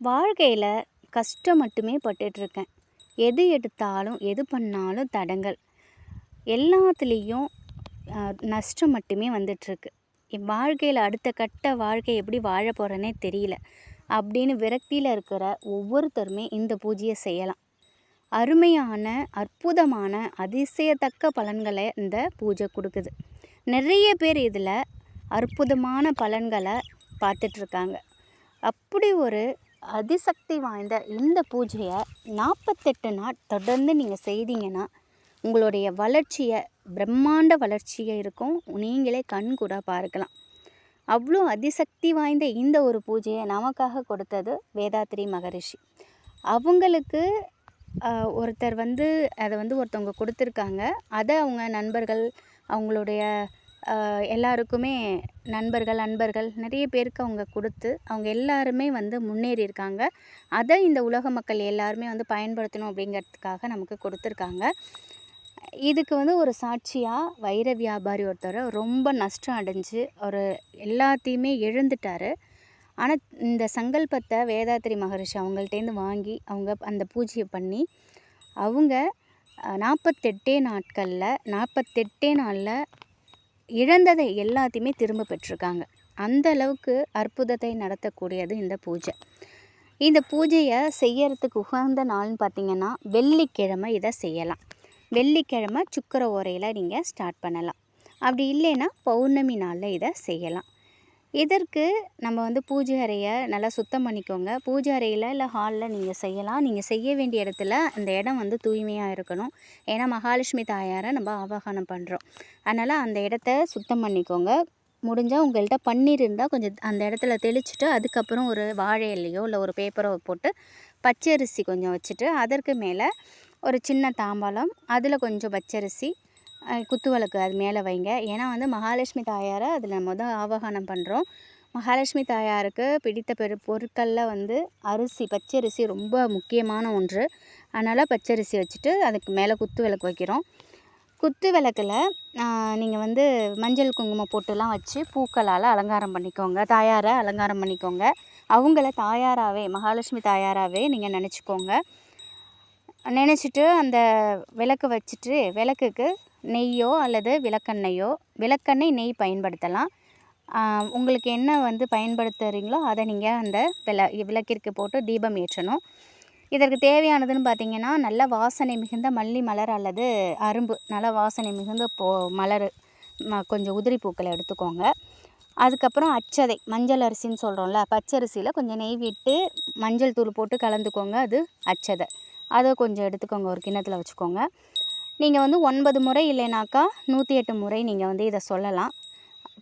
வாழ்க்கையில் கஷ்டம் மட்டுமே பட்டுட்ருக்கேன் எது எடுத்தாலும் எது பண்ணாலும் தடங்கள். எல்லாத்துலேயும் நஷ்டம் மட்டுமே வந்துட்டுருக்கு. என் வாழ்க்கையில் அடுத்த கட்ட வாழ்க்கை எப்படி வாழ போகிறேனே தெரியல. அப்படின்னு விரக்தியில் இருக்கிற ஒவ்வொருத்தருமே இந்த பூஜையை செய்யலாம். அருமையான அற்புதமான அதிசயத்தக்க பலன்களை இந்த பூஜை கொடுக்குது. நிறைய பேர் இதில் அற்புதமான பலன்களை பார்த்துட்ருக்காங்க அப்படி ஒரு அதிசக்தி வாய்ந்த இந்த பூஜையை நாற்பத்தெட்டு நாள் தொடர்ந்து நீங்கள் செய்தீங்கன்னா உங்களுடைய வளர்ச்சியை பிரம்மாண்ட வளர்ச்சியை இருக்கும். நீங்களே கண் கூட பார்க்கலாம். அவ்வளோ அதிசக்தி வாய்ந்த இந்த ஒரு பூஜையை நமக்காக கொடுத்தது வேதாத்ரி மகரிஷி. அவங்களுக்கு ஒருத்தர் வந்து அதை வந்து ஒருத்தவங்க கொடுத்துருக்காங்க. அதை அவங்க நண்பர்கள் அவங்களுடைய எல்லாருக்குமே நண்பர்கள் அன்பர்கள் நிறைய பேருக்கு அவங்க கொடுத்து அவங்க எல்லாருமே வந்து முன்னேறி இருக்காங்க. அதை இந்த உலக மக்கள் எல்லாருமே வந்து பயன்படுத்தணும் அப்படிங்கிறதுக்காக நமக்கு கொடுத்துருக்காங்க. இதுக்கு வந்து ஒரு சாட்சியாக வைர வியாபாரி ஒருத்தர் ரொம்ப நஷ்டம் அடைஞ்சு ஒரு எல்லாத்தையுமே இழந்துட்டார். ஆனால் இந்த சங்கல்பத்தை வேதாத்திரி மகரிஷி அவங்கள்ட்டேருந்து வாங்கி அவங்க அந்த பூஜையை பண்ணி அவங்க நாற்பத்தெட்டே நாட்களில் நாற்பத்தெட்டே நாளில் இழந்ததை எல்லாத்தையுமே திரும்ப பெற்றிருக்காங்க. அந்த அளவுக்கு அற்புதத்தை நடத்தக்கூடியது இந்த பூஜை. இந்த பூஜையை செய்யறதுக்கு உகந்த நாள்னு பார்த்திங்கன்னா வெள்ளிக்கிழமை இதை செய்யலாம். வெள்ளிக்கிழமை சுக்கர ஓரையில் நீங்கள் ஸ்டார்ட் பண்ணலாம். அப்படி இல்லைன்னா பௌர்ணமி நாளில் இதை செய்யலாம். இதற்கு நம்ம வந்து பூஜை அறையை நல்லா சுத்தம் பண்ணிக்கோங்க? பூஜை அறையில் இல்லை ஹாலில் நீங்கள் செய்யலாம். நீங்கள் செய்ய வேண்டிய இடத்துல அந்த இடம் வந்து தூய்மையாக இருக்கணும். ஏன்னா மகாலட்சுமி தாயாரை நம்ம ஆவாகனம் பண்ணுறோம் அதனால் அந்த இடத்த சுத்தம் பண்ணிக்கோங்க. முடிஞ்சால் உங்கள்கிட்ட பன்னீர் இருந்தால் கொஞ்சம் அந்த இடத்துல தெளிச்சுட்டு அதுக்கப்புறம் ஒரு வாழை இலையோ இல்லை ஒரு பேப்பரோ போட்டு பச்சரிசி கொஞ்சம் வச்சுட்டு அதற்கு மேலே ஒரு சின்ன தாம்பாளம் அதில் கொஞ்சம் பச்சரிசி குத்து விளக்கு அது மேலே வைங்க. ஏன்னா வந்து மகாலட்சுமி தாயாரை அதில் மொதல் ஆவாகனம் பண்ணுறோம் மகாலட்சுமி தாயாருக்கு பிடித்த பெரு பொருட்களில் வந்து அரிசி பச்சரிசி ரொம்ப முக்கியமான ஒன்று. அதனால் பச்சரிசி வச்சுட்டு அதுக்கு மேலே குத்து விளக்கு வைக்கிறோம். குத்து விளக்கில் நீங்கள் வந்து மஞ்சள் குங்குமம் போட்டுலாம் வச்சு பூக்களால் அலங்காரம் பண்ணிக்கோங்க. தாயாரை அலங்காரம் பண்ணிக்கோங்க. அவங்கள தாயாராகவே மகாலட்சுமி தாயாராகவே நீங்கள் நினச்சிக்கோங்க. நினச்சிட்டு அந்த விளக்கு வச்சுட்டு விளக்குக்கு நெய்யோ அல்லது விளக்கெண்ணெயோ விளக்கெண்ணெய் நெய் பயன்படுத்தலாம். உங்களுக்கு என்ன வந்து பயன்படுத்துகிறீங்களோ அதை நீங்கள் அந்த விள விளக்கிற்கு போட்டு தீபம் ஏற்றணும். இதற்கு தேவையானதுன்னு பார்த்திங்கன்னா நல்ல வாசனை மிகுந்த மல்லி மலர் அல்லது அரும்பு நல்ல வாசனை மிகுந்த போ மலர் கொஞ்சம் உதிரி பூக்களை எடுத்துக்கோங்க. அதுக்கப்புறம் அச்சதை மஞ்சள் அரிசின்னு சொல்கிறோம்ல பச்சரிசியில் கொஞ்சம் நெய் விட்டு மஞ்சள் தூள் போட்டு கலந்துக்கோங்க அது அச்சதை. அதை கொஞ்சம் எடுத்துக்கோங்க ஒரு கிண்ணத்தில் வச்சுக்கோங்க. நீங்கள் வந்து ஒன்பது முறை இல்லைனாக்கா நூற்றி எட்டு முறை நீங்கள் வந்து இதை சொல்லலாம்.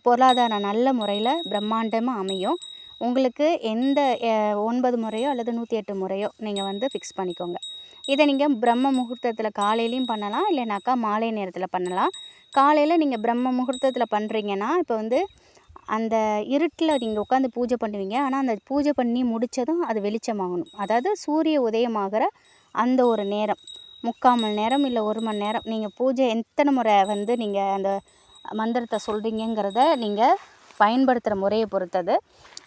பொருளாதாரம் நல்ல முறையில் பிரம்மாண்டமாக அமையும். உங்களுக்கு எந்த ஒன்பது முறையோ அல்லது நூற்றி எட்டு முறையோ நீங்கள் வந்து ஃபிக்ஸ் பண்ணிக்கோங்க. இதை நீங்கள் பிரம்ம முகூர்த்தத்தில் காலையிலையும் பண்ணலாம் இல்லைனாக்கா மாலை நேரத்தில் பண்ணலாம். காலையில் நீங்கள் பிரம்ம முகூர்த்தத்தில் பண்ணுறீங்கன்னா இப்போ வந்து அந்த இருட்டில் நீங்கள் உட்காந்து பூஜை பண்ணுவீங்க. ஆனால் அந்த பூஜை பண்ணி முடித்ததும் அது வெளிச்சமாகணும். அதாவது சூரிய உதயமாகிற அந்த ஒரு நேரம். முக்கால் மணி நேரம் இல்லை ஒரு மணி நேரம். நீங்கள் பூஜை எத்தனை முறை வந்து நீங்கள் அந்த மந்திரத்தை சொல்கிறீங்கிறத நீங்கள் பயன்படுத்துகிற முறையை பொறுத்தது.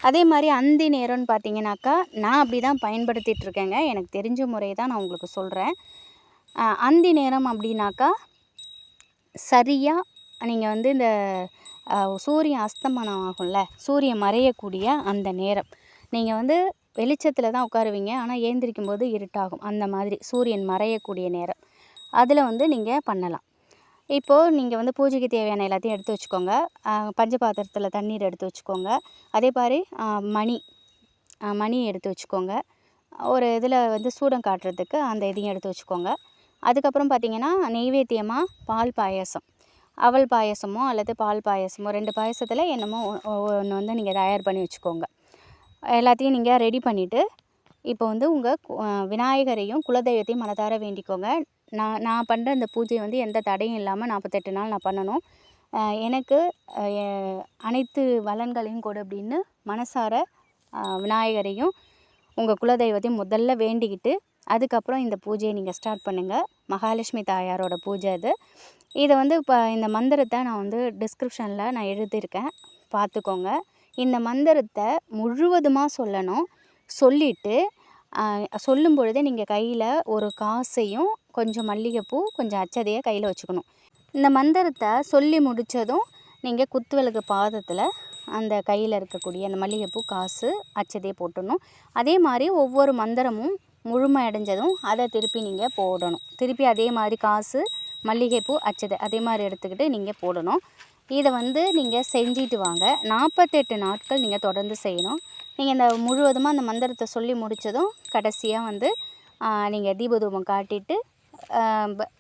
அதே மாதிரி அந்தி நேரம்னு பார்த்தீங்கன்னாக்கா நான் அப்படி தான் பயன்படுத்திகிட்ருக்கேங்க எனக்கு தெரிஞ்ச முறையை தான் நான் உங்களுக்கு சொல்கிறேன் அந்தி நேரம் அப்படின்னாக்கா சரியாக நீங்கள் வந்து இந்த சூரியன் அஸ்தமனம் ஆகும்ல சூரியன் மறையக்கூடிய அந்த நேரம். நீங்கள் வந்து வெளிச்சத்தில் தான் உட்காருவீங்க. ஆனால் ஏந்திரிக்கும் போது இருட்டாகும். அந்த மாதிரி சூரியன் மறையக்கூடிய நேரம். அதில் வந்து நீங்கள் பண்ணலாம். இப்போது நீங்கள் வந்து பூஜைக்கு தேவையான எல்லாத்தையும் எடுத்து வச்சுக்கோங்க. பஞ்ச பாத்திரத்தில் தண்ணீர் எடுத்து வச்சுக்கோங்க. அதே மாதிரி மணி மணி எடுத்து வச்சுக்கோங்க. ஒரு இதில் வந்து சூடம் காட்டுறதுக்கு அந்த இதையும் எடுத்து வச்சுக்கோங்க. அதுக்கப்புறம் பார்த்திங்கன்னா நெய்வேத்தியமாக பால் பாயசம். அவல் பாயசமோ அல்லது பால் பாயசமோ ரெண்டு பாயசத்தில் என்னமோ ஒன்று வந்து நீங்கள் தயார் பண்ணி வச்சுக்கோங்க. எல்லாத்தையும் நீங்கள் ரெடி பண்ணிவிட்டு இப்போ வந்து உங்கள் விநாயகரையும் குலதெய்வத்தையும் மனதார வேண்டிக்கோங்க. நான் நான் பண்ணுற இந்த பூஜை வந்து எந்த தடையும் இல்லாமல் நாற்பத்தெட்டு நாள் நான் பண்ணணும். எனக்கு அனைத்து வளன்களையும் கொடு அப்படின்னு மனசார விநாயகரையும் உங்கள் குலதெய்வத்தையும் முதல்ல வேண்டிக்கிட்டு அதுக்கப்புறம் இந்த பூஜையை நீங்கள் ஸ்டார்ட் பண்ணுங்கள் மகாலட்சுமி தாயாரோட பூஜை அது. இதை வந்து இப்போ இந்த மந்திரத்தை நான் வந்து டிஸ்கிரிப்ஷனில் நான் எழுதியிருக்கேன். பார்த்துக்கோங்க. இந்த மந்திரத்தை முழுவதுமாக சொல்லணும். சொல்லிவிட்டு சொல்லும் பொழுதே நீங்கள் கையில் ஒரு காசையும் கொஞ்சம் மல்லிகைப்பூ கொஞ்சம் அச்சதையை கையில் வச்சுக்கணும். இந்த மந்திரத்தை சொல்லி முடித்ததும் நீங்கள் குத்துவிளக்கு பாதத்தில் அந்த கையில் இருக்கக்கூடிய அந்த மல்லிகைப்பூ காசு அச்சதையை போட்டணும் அதே மாதிரி ஒவ்வொரு மந்திரமும் முழுமை அடைஞ்சதும் அதை திருப்பி நீங்கள் போடணும். திருப்பி அதே மாதிரி காசு மல்லிகைப்பூ அச்சதை அதே மாதிரி எடுத்துக்கிட்டு நீங்கள் போடணும். இதை வந்து நீங்கள் செஞ்சுட்டு வாங்க. நாற்பத்தெட்டு நாட்கள் நீங்கள் தொடர்ந்து செய்யணும். நீங்கள் இந்த முழுவதுமாக அந்த மந்திரத்தை சொல்லி முடித்ததும் கடைசியாக வந்து நீங்கள் தீபதூபம் காட்டிட்டு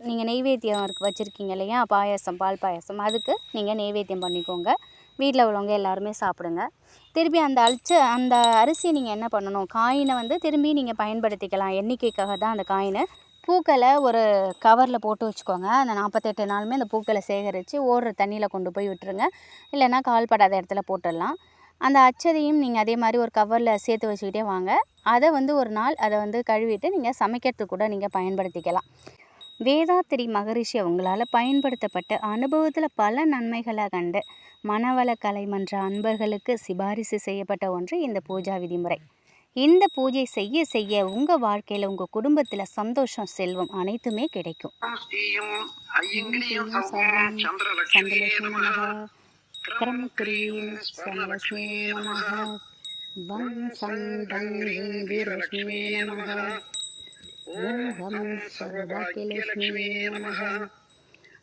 நீங்கள் நெய்வேத்தியம் இருக்கு வச்சுருக்கீங்க இல்லையா? பாயாசம் பால் பாயாசம். அதுக்கு நீங்கள் நெய்வேத்தியம் பண்ணிக்கோங்க. வீட்டில் உள்ளவங்க எல்லாருமே சாப்பிடுங்க. திருப்பி அந்த அழிச்ச அந்த அரிசியை நீங்கள் என்ன பண்ணணும்? காயினை வந்து திரும்பி நீங்கள் பயன்படுத்திக்கலாம். எண்ணிக்கைக்காக தான் அந்த காயினை பூக்களை ஒரு கவரில் போட்டு வச்சுக்கோங்க. அந்த நாற்பத்தெட்டு நாளுமே அந்த பூக்களை சேகரித்து ஓடுற தண்ணியில் கொண்டு போய் விட்டுருங்க. இல்லைன்னா கால்படாத இடத்துல போட்டுடலாம். அந்த அச்சதையும் நீங்கள் அதே மாதிரி ஒரு கவரில் சேர்த்து வச்சுக்கிட்டே வாங்க. அதை வந்து ஒரு நாள் அதை வந்து கழுவிட்டு நீங்கள் சமைக்கிறதுக்கு கூட நீங்கள் பயன்படுத்திக்கலாம். வேதாத்திரி மகரிஷி அவங்களால் பயன்படுத்தப்பட்ட அனுபவத்தில் பல நன்மைகளை கண்டு மனவள கலைமன்ற அன்பர்களுக்கு சிபாரிசு செய்யப்பட்ட ஒன்று இந்த பூஜா விதிமுறை. இந்த பூஜை செய்ய செய்ய உங்க வாழ்க்கையில உங்க குடும்பத்துல சந்தோஷம் செல்வம் அனைத்துமே கிடைக்கும்.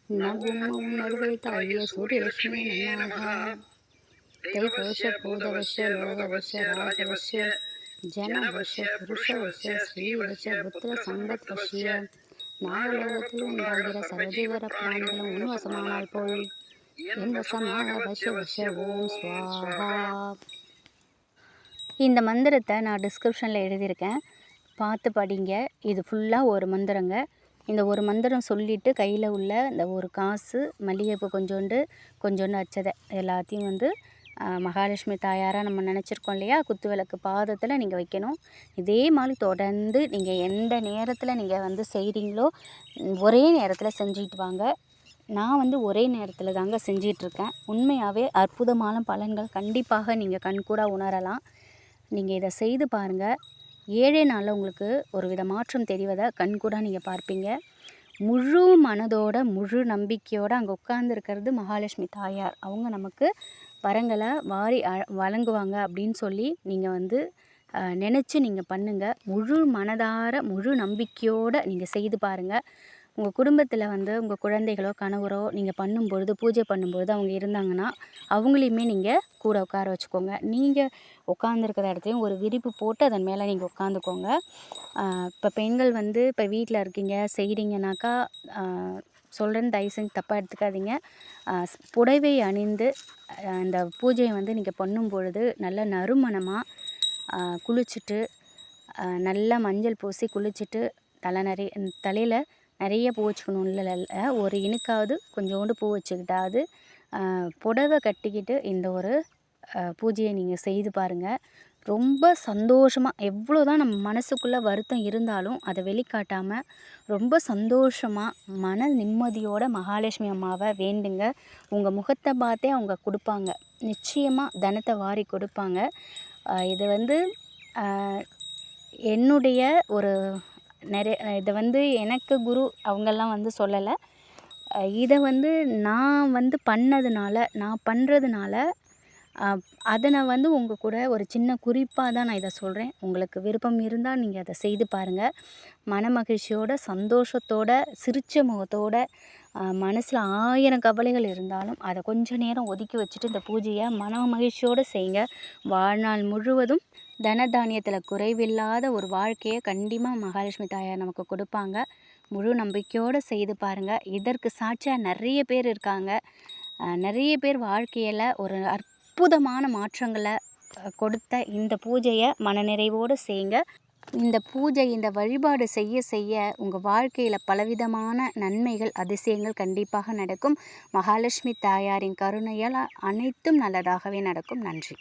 நவும் நடுவை தாய சூரியலட்சுமி நமக. தைவச பூதவச லோகவச ராஜவச புருஷவச ஸ்ரீவச புத்திர சம்பத்வசிய நாகலோகத்தில் உண்டாகிற சரஜீவர பிராணிகளும் உன்வசமானால் போல். என் வசமாக வச வச ஓம் ஸ்வாஹா இந்த மந்திரத்தை நான் டிஸ்கிரிப்ஷனில் எழுதியிருக்கேன். பார்த்து படிங்க. இது ஃபுல்லாக ஒரு மந்திரங்க. இந்த ஒரு மந்திரம் சொல்லிவிட்டு கையில் உள்ள இந்த ஒரு காசு மல்லிகைப்பூ கொஞ்சோண்டு கொஞ்சோண்டு அச்சதை எல்லாத்தையும் வந்து மகாலட்சுமி தாயாராக நம்ம நினச்சிருக்கோம் இல்லையா? குத்து விளக்கு பாதத்தில் நீங்கள் வைக்கணும். இதே மாதிரி தொடர்ந்து நீங்கள் எந்த நேரத்தில் நீங்கள் வந்து செய்கிறீங்களோ ஒரே நேரத்தில் செஞ்சுட்டு வாங்க. நான் வந்து ஒரே நேரத்தில் தாங்க செஞ்சிகிட்ருக்கேன் உண்மையாகவே அற்புதமான பலன்கள் கண்டிப்பாக நீங்கள் கண்கூடாக உணரலாம். நீங்கள் இதை செய்து பாருங்கள் ஏழே நாளில் உங்களுக்கு ஒரு வித மாற்றம் தெரிவதை கண்கூடாக நீங்கள் பார்ப்பீங்க. முழு மனதோட முழு நம்பிக்கையோடு அங்கே உட்கார்ந்துருக்கிறது மகாலட்சுமி தாயார். அவங்க நமக்கு வரங்களை வாரி வழங்குவாங்க அப்படின்னு சொல்லி நீங்கள் வந்து நினச்சி நீங்கள் பண்ணுங்கள் முழு மனதார முழு நம்பிக்கையோடு நீங்கள் செய்து பாருங்கள் உங்கள் குடும்பத்தில் வந்து உங்கள் குழந்தைகளோ கணவரோ நீங்கள் பண்ணும்பொழுது பூஜை பண்ணும்பொழுது அவங்க இருந்தாங்கன்னா அவங்களையுமே நீங்கள் கூட உட்கார வச்சுக்கோங்க. நீங்கள் உட்காந்துருக்கிற இடத்துலையும் ஒரு விரிப்பு போட்டு அதன் மேலே நீங்கள் உட்காந்துக்கோங்க இப்போ பெண்கள் வந்து இப்போ வீட்டில் இருக்கீங்க செய்கிறீங்கனாக்கா சொல்கிறேன்னு தயவு செஞ்சு தப்பாக எடுத்துக்காதீங்க. புடவை அணிந்து அந்த பூஜையை வந்து நீங்கள் பண்ணும் பொழுது நல்ல நறுமணமாக குளிச்சுட்டு நல்லா மஞ்சள் பூசி குளிச்சுட்டு தலை நிறைய தலையில் நிறைய பூ வச்சுக்கணும் இல்லை ஒரு இனுக்காவது கொஞ்சோண்டு பூ வச்சுக்கிட்டாவது புடவை கட்டிக்கிட்டு இந்த ஒரு பூஜையை நீங்கள் செய்து பாருங்கள் ரொம்ப சந்தோஷமாக எவ்வளோ தான் நம்ம மனசுக்குள்ளே வருத்தம் இருந்தாலும் அதை வெளிக்காட்டாமல் ரொம்ப சந்தோஷமாக மன நிம்மதியோட மகாலட்சுமி அம்மாவை வேண்டுங்க. உங்கள் முகத்தை பார்த்தே அவங்க கொடுப்பாங்க. நிச்சயமாக தனத்தை வாரி கொடுப்பாங்க. இது வந்து என்னுடைய ஒரு நிறைய இதை வந்து எனக்கு குரு அவங்கெல்லாம் வந்து சொல்லலை. இதை வந்து நான் வந்து பண்ணதுனால நான் பண்ணுறதுனால அதை நான் வந்து உங்கள் கூட ஒரு சின்ன குறிப்பாக தான் நான் இதை சொல்கிறேன் உங்களுக்கு விருப்பம் இருந்தால் நீங்கள் அதை செய்து பாருங்கள் மன மகிழ்ச்சியோட சந்தோஷத்தோட சிரித்த முகத்தோட மனசில் ஆயிரம் கவலைகள் இருந்தாலும் அதை கொஞ்ச நேரம் ஒதுக்கி வச்சுட்டு இந்த பூஜையை மன மகிழ்ச்சியோடு செய்யுங்க வாழ்நாள் முழுவதும் தனதானியத்தில் குறைவில்லாத ஒரு வாழ்க்கையை கண்டிப்பாக மகாலட்சுமி தாயார் நமக்கு கொடுப்பாங்க. முழு நம்பிக்கையோடு செய்து பாருங்கள் இதற்கு சாட்சியாக நிறைய பேர் இருக்காங்க. நிறைய பேர் வாழ்க்கையில் ஒரு அற்புதமான மாற்றங்களை கொடுத்த இந்த பூஜையை மனநிறைவோடு செய்யுங்க. இந்த பூஜை இந்த வழிபாடு செய்ய செய்ய உங்கள் வாழ்க்கையில் பலவிதமான நன்மைகள் அதிசயங்கள் கண்டிப்பாக நடக்கும். மகாலட்சுமி தாயாரின் கருணையால் அனைத்தும் நல்லதாகவே நடக்கும். நன்றி.